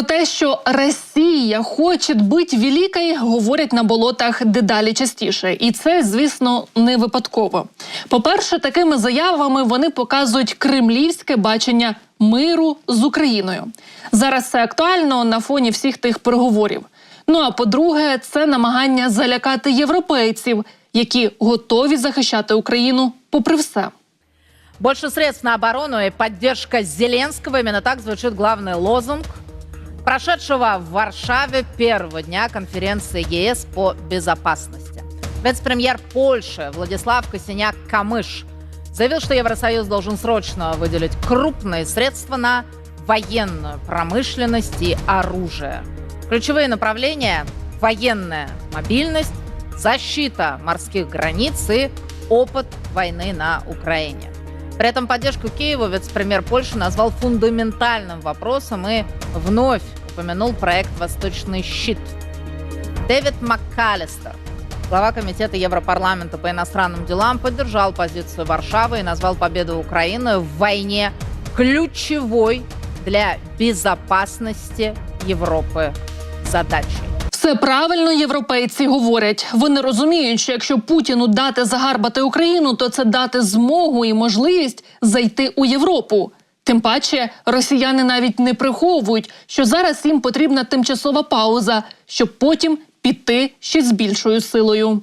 Про те, що Росія хоче бути великою, говорять на болотах дедалі частіше, і це, звісно, не випадково. По-перше, такими заявами вони показують кремлівське бачення миру з Україною. Зараз це актуально на фоні всіх тих переговорів. Ну а по-друге, це намагання залякати європейців, які готові захищати Україну попри все. Больше средств на оборону и поддержка Зеленского. Именно так звучит главный лозунг прошедшего в Варшаве первого дня конференции ЕС по безопасности. Вице-премьер Польши Владислав Косиняк-Камыш заявил, что Евросоюз должен срочно выделить крупные средства на военную промышленность и оружие. Ключевые направления – военная мобильность, защита морских границ и опыт войны на Украине. При этом поддержку Киеву вице-премьер Польши назвал фундаментальным вопросом и вновь упомянул проект «Восточный щит». Дэвид МакКаллистер, глава Комитета Европарламента по иностранным делам, поддержал позицию Варшавы и назвал победу Украины в войне ключевой для безопасности Европы задачей. Все правильно європейці говорять. Вони розуміють, що якщо Путіну дати загарбати Україну, то це дати змогу і можливість зайти у Європу. Тим паче, росіяни навіть не приховують, що зараз їм потрібна тимчасова пауза, щоб потім піти ще з більшою силою.